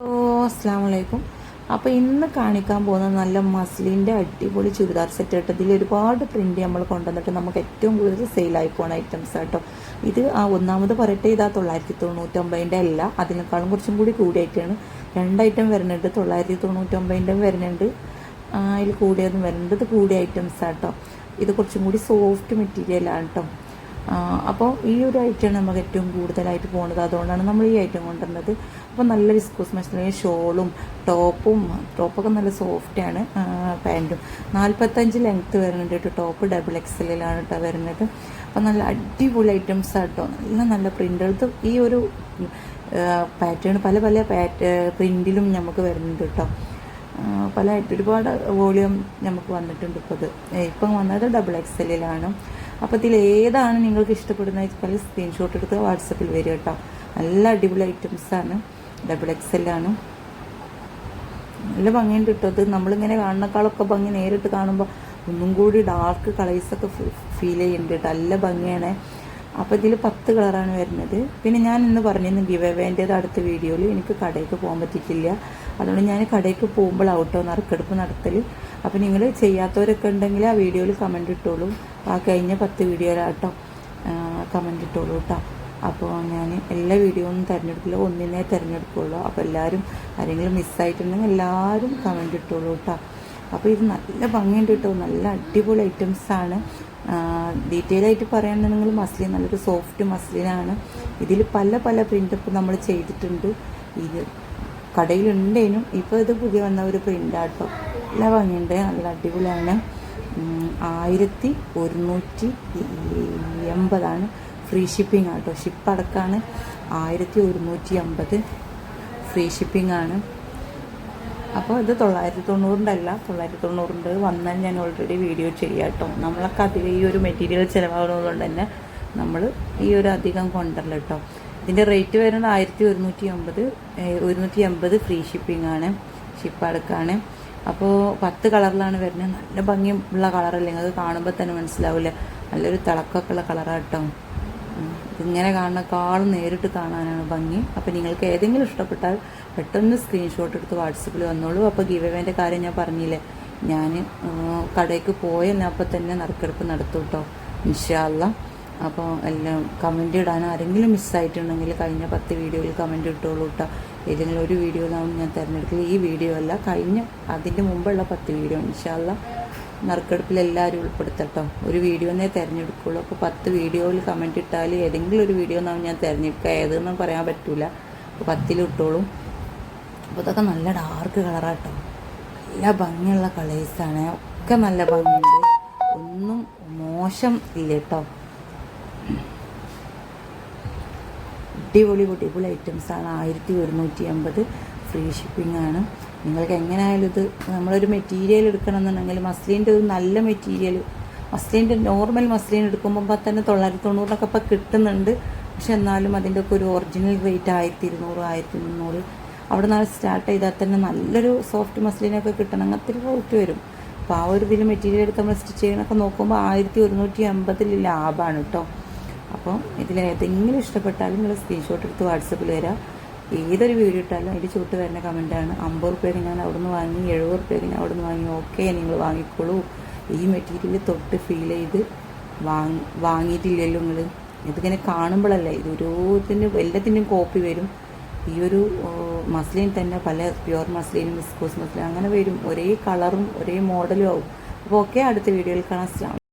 ഓ അസ്സാം വലൈക്കും അപ്പോൾ ഇന്ന് കാണിക്കാൻ പോകുന്ന നല്ല മസ്ലിന്റെ അടിപൊളി ചുരിദാർ സെറ്റ് ആയിട്ട് ഇതിൽ ഒരുപാട് പ്രിന്റ് നമ്മൾ കൊണ്ടുവന്നിട്ട് നമുക്ക് ഏറ്റവും കൂടുതൽ സെയിലായി പോകുന്ന ഐറ്റംസ് കേട്ടോ ഇത് ആ ഒന്നാമത് പറയട്ടെ ഇതാ തൊള്ളായിരത്തി തൊണ്ണൂറ്റൊമ്പതിന്റെ അല്ല അതിനേക്കാളും കുറച്ചും കൂടി കൂടിയായിട്ടാണ്. രണ്ട് ഐറ്റം വരുന്നുണ്ട് തൊള്ളായിരത്തി തൊണ്ണൂറ്റൊമ്പതിന്റെയും വരുന്നുണ്ട് അതിൽ കൂടിയതും വരുന്നുണ്ട്. ഇത് കൂടിയ ഐറ്റംസ് ആട്ടോ. ഇത് കുറച്ചും കൂടി സോഫ്റ്റ് മെറ്റീരിയലാണ് കേട്ടോ അപ്പോൾ ഈ ഒരു ഐറ്റമാണ് നമുക്ക് ഏറ്റവും കൂടുതലായിട്ട് പോകുന്നത് അതുകൊണ്ടാണ് നമ്മൾ ഈ ഐറ്റം കൊണ്ടുവന്നത് അപ്പോൾ നല്ല വിസ്കോസ് മെഷീൻ ഷോളും ടോപ്പും ടോപ്പൊക്കെ നല്ല സോഫ്റ്റാണ് പാന്റും നാൽപ്പത്തഞ്ച് ലെങ്ത്ത് വരുന്നുണ്ട് കേട്ടോ ടോപ്പ് ഡബിൾ എക്സലിലാണ് കേട്ടോ വരുന്നത്. അപ്പോൾ നല്ല അടിപൊളി ഐറ്റംസ് ആട്ടോ നല്ല നല്ല പ്രിന്റ് ഈ ഒരു പാറ്റേൺ പല പല പാറ്റ് പ്രിന്റിലും നമുക്ക് വരുന്നുണ്ട് കേട്ടോ പല ഒരുപാട് വോളിയം നമുക്ക് വന്നിട്ടുണ്ട് ഇപ്പോൾ ഇത്. ഇപ്പം വന്നത് ഡബിൾ എക്സലിലാണ് അപ്പോൾ ഇതിൽ ഏതാണ് നിങ്ങൾക്ക് ഇഷ്ടപ്പെടുന്ന വെച്ചാൽ സ്ക്രീൻഷോട്ട് എടുത്ത് വാട്സപ്പിൽ വരിക കേട്ടോ. നല്ല അടിപൊളി ഐറ്റംസാണ് ഡബിൾ എക്സലാണ് നല്ല ഭംഗിയുണ്ട് കേട്ടോ അത് നമ്മളിങ്ങനെ കാണുന്നേക്കാളൊക്കെ ഭംഗി നേരിട്ട് കാണുമ്പോൾ ഒന്നും കൂടി ഡാർക്ക് കളേഴ്സൊക്കെ ഫീൽ ചെയ്യുന്നുണ്ട് കേട്ടോ. നല്ല ഭംഗിയാണ്. അപ്പോൾ ഇതിൽ പത്ത് കളറാണ് വരുന്നത്. പിന്നെ ഞാൻ ഇന്ന് പറഞ്ഞിരുന്നു ഗിവ് അവേന്റേത് അടുത്ത വീഡിയോയിൽ. എനിക്ക് കടയ്ക്ക് പോകാൻ പറ്റിയിട്ടില്ല. അതുകൊണ്ട് ഞാൻ കടയ്ക്ക് പോകുമ്പോൾ ഔട്ടോ നറുക്കെടുപ്പ് നടത്തൽ അപ്പോൾ നിങ്ങൾ ചെയ്യാത്തവരൊക്കെ ഉണ്ടെങ്കിൽ ആ വീഡിയോയിൽ കമന്റ് ഇട്ടോളൂ. ആ കഴിഞ്ഞ പത്ത് വീഡിയോയിലാട്ടോ കമന്റ് ഇട്ടോളൂ കേട്ടോ അപ്പോൾ ഞാൻ എല്ലാ വീഡിയോ ഒന്നും തിരഞ്ഞെടുക്കില്ല. ഒന്നിനെ തിരഞ്ഞെടുക്കുള്ളൂ. അപ്പോൾ എല്ലാവരും ആരെങ്കിലും മിസ്സായിട്ടുണ്ടെങ്കിൽ എല്ലാവരും കമന്റ് ഇട്ടോളൂ കേട്ടോ അപ്പോൾ ഇത് നല്ല ഭംഗിയുണ്ട് കേട്ടോ നല്ല അടിപൊളി ഐറ്റംസാണ് ഡീറ്റെയിൽ ആയിട്ട് പറയുകയാണെന്നുണ്ടെങ്കിൽ മസ്ലിൻ നല്ലൊരു സോഫ്റ്റ് മസ്ലിനാണ് ഇതിൽ പല പല പ്രിന്റൊക്കെ നമ്മൾ ചെയ്തിട്ടുണ്ട്. ഇത് കടയിലുണ്ടേനും ഇപ്പോൾ ഇത് പുതിയ വന്ന ഒരു പ്രിന്റാട്ടോ നല്ല ഭംഗിയുണ്ട് നല്ല അടിപൊളിയാണ്. ആയിരത്തി ഒരുന്നൂറ്റി എൺപതാണ് ഫ്രീ ഷിപ്പിംഗ് ആട്ടോ ഷിപ്പ് അടക്കമാണ് ആയിരത്തി ഒരുന്നൂറ്റി അമ്പത് ഫ്രീ ഷിപ്പിംഗ് ആണ്. അപ്പോൾ ഇത് തൊള്ളായിരത്തി തൊണ്ണൂറിന്റെ അല്ല തൊള്ളായിരത്തി തൊണ്ണൂറിന്റെ വന്നാൽ ഞാൻ ഓൾറെഡി വീഡിയോ ചെയ്യാം കേട്ടോ നമ്മളൊക്കെ അധികം ഈ ഒരു മെറ്റീരിയൽ ചിലവാകുന്നതുകൊണ്ട് തന്നെ നമ്മൾ ഈ ഒരു അധികം കൊണ്ടല്ലോ കേട്ടോ ഇതിന്റെ റേറ്റ് വരുന്നത് ആയിരത്തി ഒരുന്നൂറ്റി അമ്പത് ഒരുന്നൂറ്റി അമ്പത് ഫ്രീ ഷിപ്പിംഗ് ആണ് ഷിപ്പ് അടുക്കാണ്. അപ്പോൾ പത്ത് കളറിലാണ് വരുന്നത്. നല്ല ഭംഗിയുള്ള കളറല്ലേ? അത് കാണുമ്പോൾ തന്നെ മനസ്സിലാവില്ല? നല്ലൊരു തിളക്കമൊക്കെ ഉള്ള കളറാണ് കേട്ടോ ഉം. ഇതിങ്ങനെ കാണുന്നേക്കാളും നേരിട്ട് കാണാനാണ് ഭംഗി. അപ്പോൾ നിങ്ങൾക്ക് ഏതെങ്കിലും ഇഷ്ടപ്പെട്ടാൽ പെട്ടെന്ന് സ്ക്രീൻഷോട്ട് എടുത്ത് വാട്സപ്പിൽ വന്നോളൂ. അപ്പോൾ ഗീവേന്റെ കാര്യം ഞാൻ പറഞ്ഞില്ലേ? ഞാൻ കടയ്ക്ക് പോയെന്നാൽ അപ്പോൾ തന്നെ നറുക്കെടുപ്പ് നടത്തും കേട്ടോ ഇൻഷാല്ല അപ്പോൾ എല്ലാം കമന്റ് ഇടാൻ ആരെങ്കിലും മിസ്സായിട്ടുണ്ടെങ്കിൽ കഴിഞ്ഞ പത്ത് വീഡിയോയിൽ കമന്റ് ഇട്ടോളൂ കേട്ടോ ഏതെങ്കിലും ഒരു വീഡിയോയിലാണ് ഞാൻ തിരഞ്ഞെടുക്കില്ല ഈ വീഡിയോ അല്ല കഴിഞ്ഞ അതിന്റെ മുമ്പുള്ള പത്ത് വീഡിയോ ഇൻഷാല്ല നറുക്കെടുപ്പിൽ എല്ലാവരും ഉൾപ്പെടുത്തട്ടോ. ഒരു വീഡിയോന്നേ തിരഞ്ഞെടുക്കുള്ളൂ. അപ്പോൾ പത്ത് വീഡിയോയിൽ കമന്റ് ഇട്ടാൽ ഏതെങ്കിലും ഒരു വീഡിയോ എന്നാവും ഞാൻ തിരഞ്ഞെടുക്കുക. ഏതെന്ന് പറയാൻ പറ്റൂല. അപ്പോൾ പത്തിൽ ഇട്ടോളും. അപ്പോൾ ഇതൊക്കെ നല്ല ഡാർക്ക് കളറാട്ടോ നല്ല ഭംഗിയുള്ള കളേഴ്സാണ് ഒക്കെ നല്ല ഭംഗിയുണ്ട്. ഒന്നും മോശം ഇല്ല കേട്ടോ. അടിപൊളി അടിപൊളി ഐറ്റംസ് ആണ്. ആയിരത്തി ഒരുന്നൂറ്റി അമ്പത്. ഫ്രീ ഷിപ്പിംഗ് ആണ്. നിങ്ങൾക്ക് എങ്ങനെയായാലും ഇത് നമ്മളൊരു മെറ്റീരിയൽ എടുക്കണമെന്നുണ്ടെങ്കിൽ മസ്ലിന്റെ ഒരു നല്ല മെറ്റീരിയൽ മസ്ലിന്റെ നോർമൽ മസ്ലിൻ എടുക്കുമ്പോൾ തന്നെ തൊള്ളായിരത്തി തൊണ്ണൂറിനൊക്കെ ഇപ്പം കിട്ടുന്നുണ്ട്. പക്ഷെ എന്നാലും അതിന്റെ ഒക്കെ ഒരു ഒറിജിനൽ റേറ്റ് ആയിരത്തി ഇരുന്നൂറ് ആയിരത്തി മുന്നൂറ് അവിടെ നിന്ന് സ്റ്റാർട്ട് ചെയ്താൽ തന്നെ നല്ലൊരു സോഫ്റ്റ് മസ്ലിനൊക്കെ അങ്ങനത്തെ അത്ര റേറ്റ് വരും. അപ്പോൾ ആ ഒരു ഇതിൽ മെറ്റീരിയൽ എടുത്ത് നമ്മൾ സ്റ്റിച്ച് ചെയ്യണമൊക്കെ നോക്കുമ്പോൾ ആയിരത്തി ഒരുന്നൂറ്റി അമ്പതിൽ ലാഭമാണ് കേട്ടോ അപ്പോൾ ഇതിൽ ഏതെങ്കിലും ഇഷ്ടപ്പെട്ടാലും നിങ്ങൾ സ്ക്രീൻഷോട്ട് എടുത്ത് വാട്സപ്പിൽ വരാം ഏതൊരു വീഡിയോ ഇട്ടാലും അതിന്റെ ചുട്ട് വരുന്ന കമന്റാണ് അമ്പത് റുപ്യക്ക് ഞാൻ അവിടുന്ന് വാങ്ങി എഴുപത് റുപ്യക്ക് ഞാൻ അവിടുന്ന് വാങ്ങി. ഓക്കെ നിങ്ങൾ വാങ്ങിക്കോളൂ. ഈ മെറ്റീരിയൽ തൊട്ട് ഫീൽ ചെയ്ത് വാങ്ങി വാങ്ങിയിട്ടില്ലല്ലോ നിങ്ങൾ ഇതിങ്ങനെ കാണുമ്പോഴല്ലേ ഇത് ഓരോത്തിന്റെ എല്ലാത്തിന്റെയും കോപ്പി വരും. ഈ ഒരു മസ്ലിൻ തന്നെ പല പ്യുവർ മസ്ലിനും വിസ്കോസ് മസ്ലിൻ അങ്ങനെ വരും. ഒരേ കളറും ഒരേ മോഡലും ആവും. അപ്പോൾ ഓക്കെ അടുത്ത വീഡിയോയിൽ കാണാം.